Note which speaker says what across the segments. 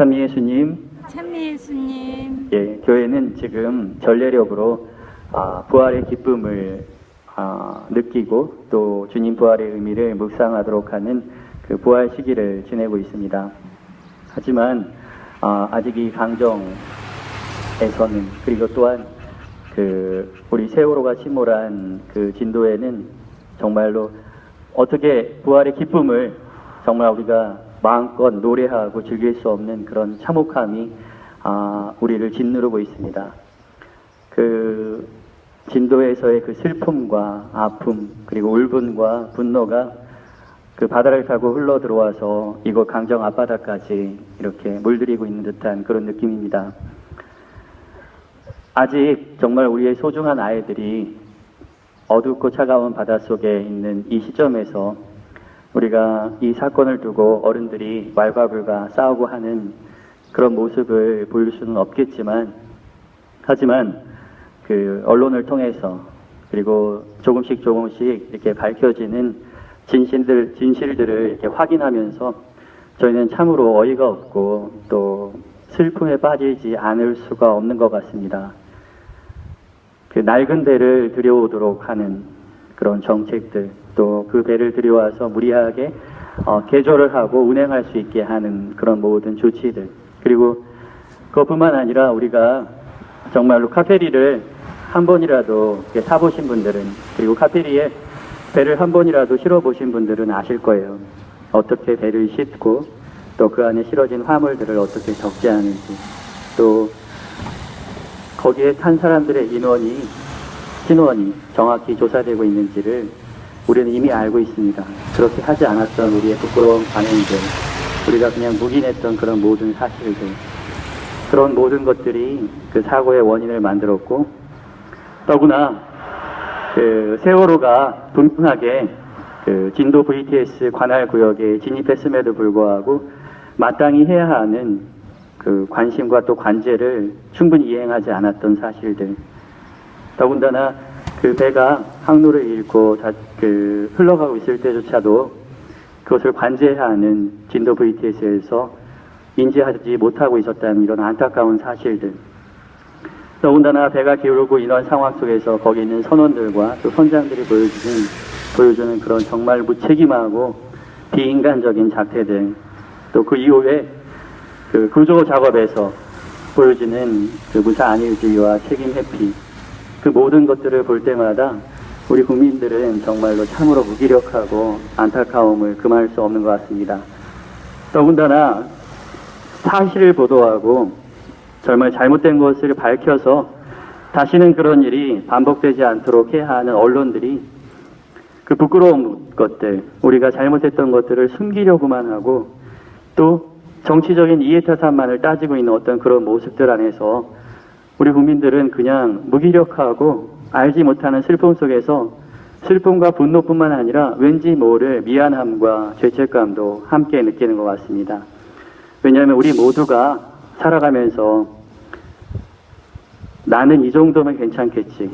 Speaker 1: 찬미 예수님,
Speaker 2: 찬미 예수님,
Speaker 1: 예, 교회는 지금 전례력으로 아, 부활의 기쁨을 아, 느끼고 또 주님 부활의 의미를 묵상하도록 하는 그 부활 시기를 지내고 있습니다. 하지만 아, 아직 이 강정에서는 그리고 또한 그 우리 세월호가 침몰한 그 진도에는 정말로 어떻게 부활의 기쁨을 정말 우리가 마음껏 노래하고 즐길 수 없는 그런 참혹함이 아, 우리를 짓누르고 있습니다. 그 진도에서의 그 슬픔과 아픔 그리고 울분과 분노가 그 바다를 타고 흘러 들어와서 이곳 강정 앞바다까지 이렇게 물들이고 있는 듯한 그런 느낌입니다. 아직 정말 우리의 소중한 아이들이 어둡고 차가운 바닷속에 있는 이 시점에서 우리가 이 사건을 두고 어른들이 왈가불가 싸우고 하는 그런 모습을 보일 수는 없겠지만 하지만 그 언론을 통해서 그리고 조금씩 조금씩 이렇게 밝혀지는 진실들 진실들을 이렇게 확인하면서 저희는 참으로 어이가 없고 또 슬픔에 빠지지 않을 수가 없는 것 같습니다. 그 낡은 배를 들여오도록 하는 그런 정책들 또 그 배를 들여와서 무리하게 어, 개조를 하고 운행할 수 있게 하는 그런 모든 조치들 그리고 그것뿐만 아니라 우리가 정말로 카페리를 한 번이라도 타보신 분들은 그리고 카페리에 배를 한 번이라도 실어보신 분들은 아실 거예요. 어떻게 배를 싣고 또 그 안에 실어진 화물들을 어떻게 적지 하는지 또 거기에 탄 사람들의 인원이 신원이 정확히 조사되고 있는지를 우리는 이미 알고 있습니다. 그렇게 하지 않았던 우리의 부끄러운 관행들, 우리가 그냥 묵인했던 그런 모든 사실들, 그런 모든 것들이 그 사고의 원인을 만들었고, 더구나 그 세월호가 분명하게 그 진도 VTS 관할 구역에 진입했음에도 불구하고 마땅히 해야 하는 그 관심과 또 관제를 충분히 이행하지 않았던 사실들. 더군다나 그 배가 항로를 잃고 자- 그 흘러가고 있을 때조차도 그것을 관제해야 하는 진도 VTS에서 인지하지 못하고 있었다는 이런 안타까운 사실들. 더군다나 배가 기울고 인원 상황 속에서 거기 있는 선원들과 또 선장들이 보여주는, 보여주는 그런 정말 무책임하고 비인간적인 작태들, 또 그 이후에 그 구조 작업에서 보여지는 그 무사 안일주의와 책임 회피, 그 모든 것들을 볼 때마다 우리 국민들은 정말로 참으로 무기력하고 안타까움을 금할 수 없는 것 같습니다. 더군다나 사실을 보도하고 정말 잘못된 것을 밝혀서 다시는 그런 일이 반복되지 않도록 해야 하는 언론들이 그 부끄러운 것들, 우리가 잘못했던 것들을 숨기려고만 하고 또 정치적인 이해타산만을 따지고 있는 어떤 그런 모습들 안에서 우리 국민들은 그냥 무기력하고 알지 못하는 슬픔 속에서 슬픔과 분노뿐만 아니라 왠지 모를 미안함과 죄책감도 함께 느끼는 것 같습니다. 왜냐하면 우리 모두가 살아가면서 나는 이 정도면 괜찮겠지.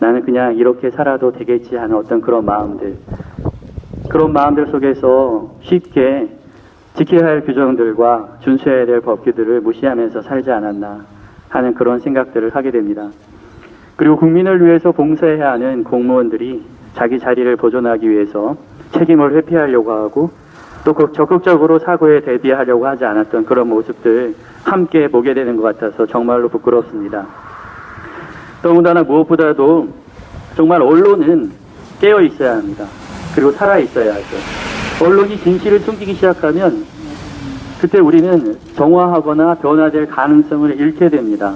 Speaker 1: 나는 그냥 이렇게 살아도 되겠지 하는 어떤 그런 마음들. 그런 마음들 속에서 쉽게 지켜야 할 규정들과 준수해야 될 법규들을 무시하면서 살지 않았나 하는 그런 생각들을 하게 됩니다. 그리고 국민을 위해서 봉사해야 하는 공무원들이 자기 자리를 보존하기 위해서 책임을 회피하려고 하고 또그 적극적으로 사고에 대비하려고 하지 않았던 그런 모습들 함께 보게 되는 것 같아서 정말로 부끄럽습니다. 더군다나 무엇보다도 정말 언론은 깨어 있어야 합니다. 그리고 살아 있어야 하죠. 언론이 진실을 숨기기 시작하면 그때 우리는 정화하거나 변화될 가능성을 잃게 됩니다.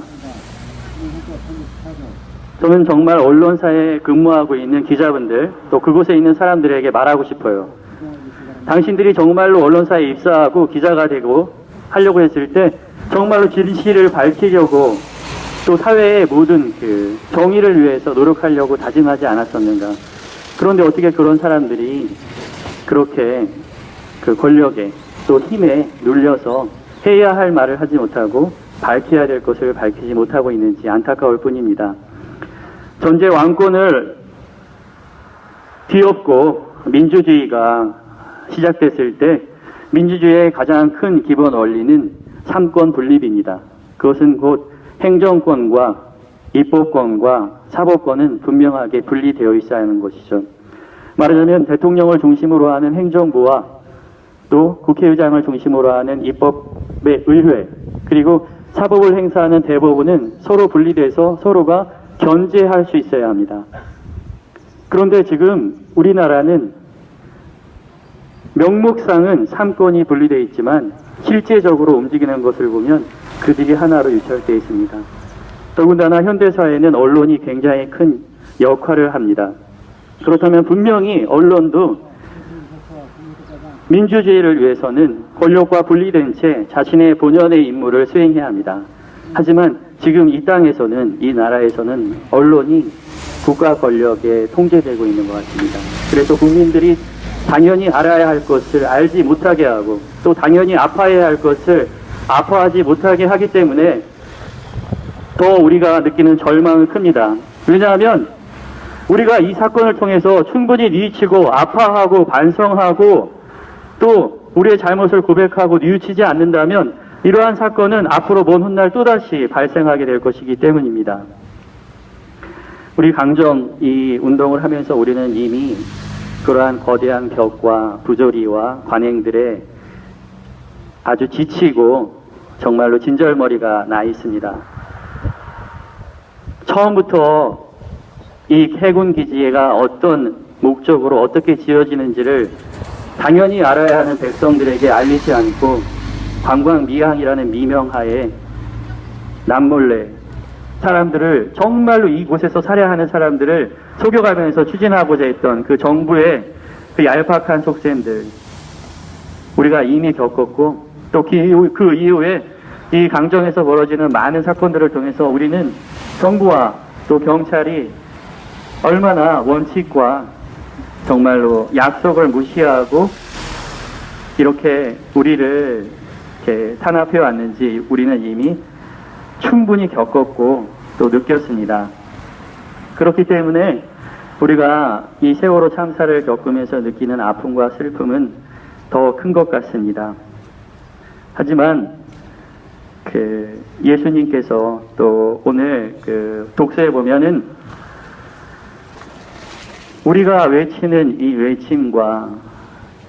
Speaker 1: 저는 정말 언론사에 근무하고 있는 기자분들 또 그곳에 있는 사람들에게 말하고 싶어요. 당신들이 정말로 언론사에 입사하고 기자가 되고 하려고 했을 때 정말로 진실을 밝히려고 또 사회의 모든 그 정의를 위해서 노력하려고 다짐하지 않았었는가. 그런데 어떻게 그런 사람들이 그렇게 그 권력에 또 힘에 눌려서 해야 할 말을 하지 못하고 밝혀야 될 것을 밝히지 못하고 있는지 안타까울 뿐입니다. 전제 왕권을 뒤엎고 민주주의가 시작됐을 때 민주주의의 가장 큰 기본 원리는 삼권 분립입니다. 그것은 곧 행정권과 입법권과 사법권은 분명하게 분리되어 있어야 하는 것이죠. 말하자면 대통령을 중심으로 하는 행정부와 또 국회의장을 중심으로 하는 입법의 의회 그리고 사법을 행사하는 대법원은 서로 분리돼서 서로가 견제할 수 있어야 합니다. 그런데 지금 우리나라는 명목상은 삼권이 분리되어 있지만 실제적으로 움직이는 것을 보면 그들이 하나로 유찰되어 있습니다. 더군다나 현대사회는 언론이 굉장히 큰 역할을 합니다. 그렇다면 분명히 언론도 민주주의를 위해서는 권력과 분리된 채 자신의 본연의 임무를 수행해야 합니다. 하지만 지금 이 땅에서는 이 나라에서는 언론이 국가 권력에 통제되고 있는 것 같습니다. 그래서 국민들이 당연히 알아야 할 것을 알지 못하게 하고 또 당연히 아파해야 할 것을 아파하지 못하게 하기 때문에 더 우리가 느끼는 절망은 큽니다. 왜냐하면 우리가 이 사건을 통해서 충분히 뉘우치고 아파하고 반성하고 또 우리의 잘못을 고백하고 뉘우치지 않는다면 이러한 사건은 앞으로 먼 훗날 또다시 발생하게 될 것이기 때문입니다. 우리 강정 이 운동을 하면서 우리는 이미 그러한 거대한 벽과 부조리와 관행들에 아주 지치고 정말로 진절머리가 나 있습니다. 처음부터 이 해군 기지가 어떤 목적으로 어떻게 지어지는지를 당연히 알아야 하는 백성들에게 알리지 않고 관광 미항이라는 미명하에 남몰래 사람들을 정말로 이곳에서 살해하는 사람들을 속여가면서 추진하고자 했던 그 정부의 그 얄팍한 속셈들 우리가 이미 겪었고 또 그 이후- 그 이후에 이 강정에서 벌어지는 많은 사건들을 통해서 우리는 정부와 또 경찰이 얼마나 원칙과 정말로 약속을 무시하고 이렇게 우리를 이렇게 탄압해 왔는지 우리는 이미 충분히 겪었고 또 느꼈습니다. 그렇기 때문에 우리가 이 세월호 참사를 겪으면서 느끼는 아픔과 슬픔은 더 큰 것 같습니다. 하지만 그 예수님께서 또 오늘 그 독서에 보면은 우리가 외치는 이 외침과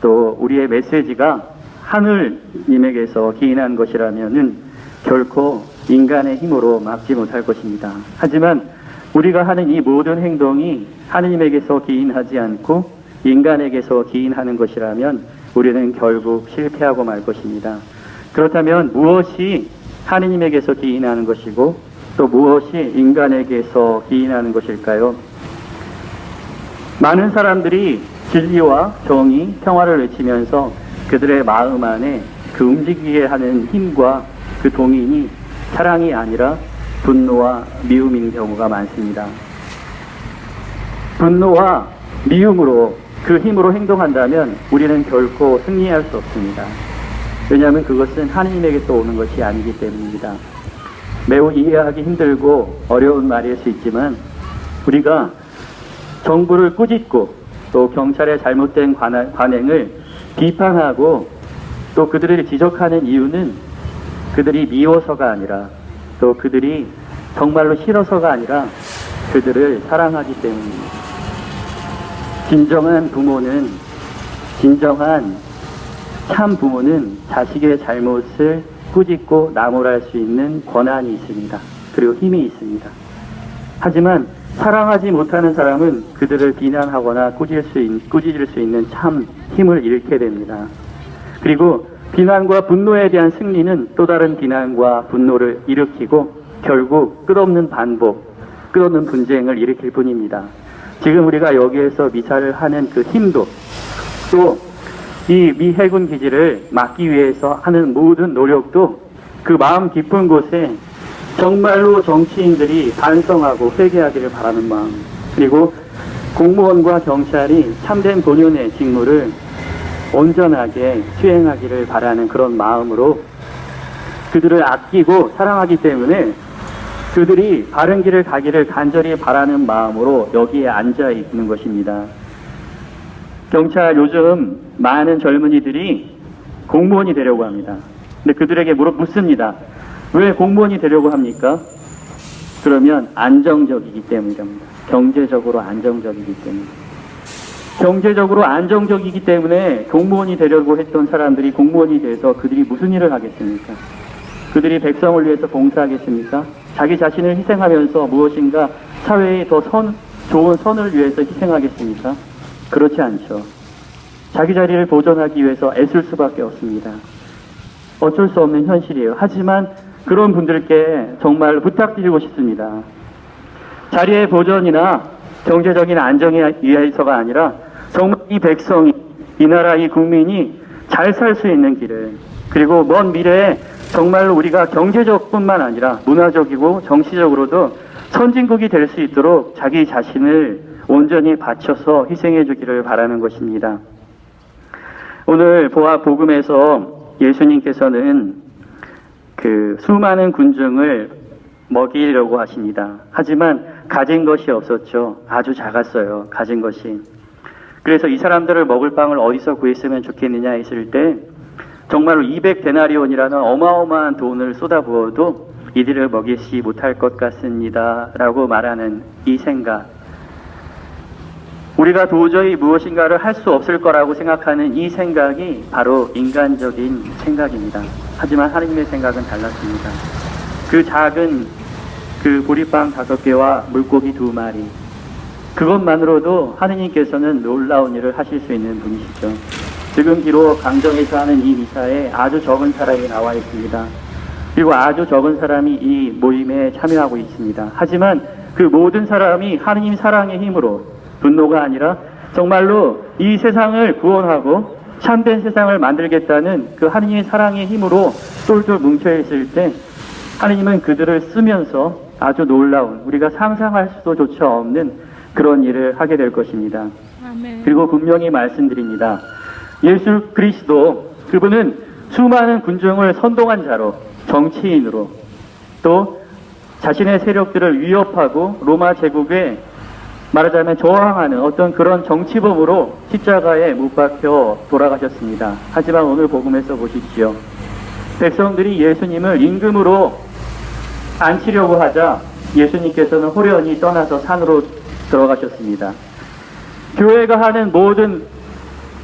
Speaker 1: 또 우리의 메시지가 하늘님에게서 기인한 것이라면은 결코 인간의 힘으로 막지 못할 것입니다. 하지만 우리가 하는 이 모든 행동이 하느님에게서 기인하지 않고 인간에게서 기인하는 것이라면 우리는 결국 실패하고 말 것입니다. 그렇다면 무엇이 하느님에게서 기인하는 것이고 또 무엇이 인간에게서 기인하는 것일까요? 많은 사람들이 진리와 정의, 평화를 외치면서 그들의 마음 안에 그 움직이게 하는 힘과 그 동인이 사랑이 아니라 분노와 미움인 경우가 많습니다. 분노와 미움으로 그 힘으로 행동한다면 우리는 결코 승리할 수 없습니다. 왜냐하면 그것은 하느님에게서 오는 것이 아니기 때문입니다. 매우 이해하기 힘들고 어려운 말일 수 있지만 우리가 정부를 꾸짖고 또 경찰의 잘못된 관행을 비판하고 또 그들을 지적하는 이유는 그들이 미워서가 아니라 또 그들이 정말로 싫어서가 아니라 그들을 사랑하기 때문입니다. 진정한 부모는 진정한 참 부모는 자식의 잘못을 꾸짖고 나무랄 수 있는 권한이 있습니다. 그리고 힘이 있습니다. 하지만 사랑하지 못하는 사람은 그들을 비난하거나 꾸짖을 수, 있, 꾸짖을 수 있는 참 힘을 잃게 됩니다. 그리고 비난과 분노에 대한 승리는 또 다른 비난과 분노를 일으키고 결국 끝없는 반복, 끝없는 분쟁을 일으킬 뿐입니다. 지금 우리가 여기에서 미사를 하는 그 힘도 또 이 미 해군 기지를 막기 위해서 하는 모든 노력도 그 마음 깊은 곳에 정말로 정치인들이 반성하고 회개하기를 바라는 마음 그리고 공무원과 경찰이 참된 본연의 직무를 온전하게 수행하기를 바라는 그런 마음으로 그들을 아끼고 사랑하기 때문에 그들이 바른 길을 가기를 간절히 바라는 마음으로 여기에 앉아 있는 것입니다. 경찰 요즘 많은 젊은이들이 공무원이 되려고 합니다. 근데 그들에게 물어 묻습니다. 왜 공무원이 되려고 합니까? 그러면 안정적이기 때문입니다. 경제적으로 안정적이기 때문에. 경제적으로 안정적이기 때문에 공무원이 되려고 했던 사람들이 공무원이 돼서 그들이 무슨 일을 하겠습니까? 그들이 백성을 위해서 봉사하겠습니까? 자기 자신을 희생하면서 무엇인가 사회에 더 선, 좋은 선을 위해서 희생하겠습니까? 그렇지 않죠. 자기 자리를 보존하기 위해서 애쓸 수밖에 없습니다. 어쩔 수 없는 현실이에요. 하지만 그런 분들께 정말 부탁드리고 싶습니다. 자리의 보존이나 경제적인 안정에 위해서가 아니라 정말 이 백성이, 이 나라, 이 국민이 잘 살 수 있는 길을 그리고 먼 미래에 정말로 우리가 경제적뿐만 아니라 문화적이고 정치적으로도 선진국이 될 수 있도록 자기 자신을 온전히 바쳐서 희생해 주기를 바라는 것입니다. 오늘 보아 복음에서 예수님께서는 그 수많은 군중을 먹이려고 하십니다. 하지만 가진 것이 없었죠. 아주 작았어요. 가진 것이. 그래서 이 사람들을 먹을 빵을 어디서 구했으면 좋겠느냐 했을 때 정말로 200데나리온이라는 어마어마한 돈을 쏟아부어도 이들을 먹이지 못할 것 같습니다. 라고 말하는 이 생각. 우리가 도저히 무엇인가를 할 수 없을 거라고 생각하는 이 생각이 바로 인간적인 생각입니다. 하지만 하나님의 생각은 달랐습니다. 그 작은 그 보리빵 다섯 개와 물고기 두 마리. 그것만으로도 하느님께서는 놀라운 일을 하실 수 있는 분이시죠. 지금 비록 강정에서 하는 이 미사에 아주 적은 사람이 나와 있습니다. 그리고 아주 적은 사람이 이 모임에 참여하고 있습니다. 하지만 그 모든 사람이 하느님 사랑의 힘으로 분노가 아니라 정말로 이 세상을 구원하고 참된 세상을 만들겠다는 그 하느님의 사랑의 힘으로 똘똘 뭉쳐 있을 때 하느님은 그들을 쓰면서 아주 놀라운 우리가 상상할 수도조차 없는 그런 일을 하게 될 것입니다.
Speaker 2: 아멘.
Speaker 1: 그리고 분명히 말씀드립니다. 예수 그리스도 그분은 수많은 군중을 선동한 자로 정치인으로 또 자신의 세력들을 위협하고 로마 제국에 말하자면 저항하는 어떤 그런 정치범으로 십자가에 못 박혀 돌아가셨습니다. 하지만 오늘 복음에서 보십시오. 백성들이 예수님을 임금으로 앉히려고 하자 예수님께서는 호련히 떠나서 산으로 들어가셨습니다. 교회가 하는 모든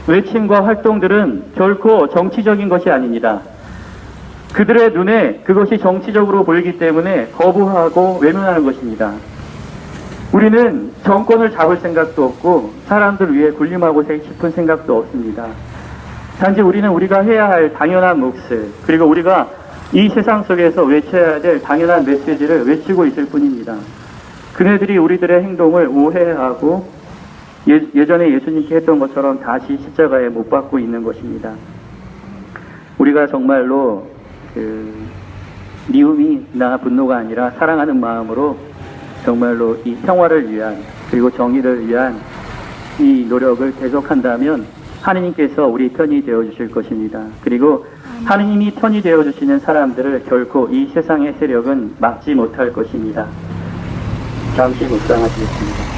Speaker 1: 외침과 활동들은 결코 정치적인 것이 아닙니다. 그들의 눈에 그것이 정치적으로 보이기 때문에 거부하고 외면하는 것입니다. 우리는 정권을 잡을 생각도 없고 사람들 위해 군림하고 싶은 생각도 없습니다. 단지 우리는 우리가 해야 할 당연한 몫을 그리고 우리가 이 세상 속에서 외쳐야 될 당연한 메시지를 외치고 있을 뿐입니다. 그네들이 우리들의 행동을 오해하고 예, 예전에 예수님께 했던 것처럼 다시 십자가에 못 박고 있는 것입니다. 우리가 정말로 그 미움이나 분노가 아니라 사랑하는 마음으로 정말로 이 평화를 위한 그리고 정의를 위한 이 노력을 계속한다면 하느님께서 우리 편이 되어 주실 것입니다. 그리고 하느님이 편이 되어 주시는 사람들을 결코 이 세상의 세력은 막지 못할 것입니다. 잠시 묵상하시겠습니다.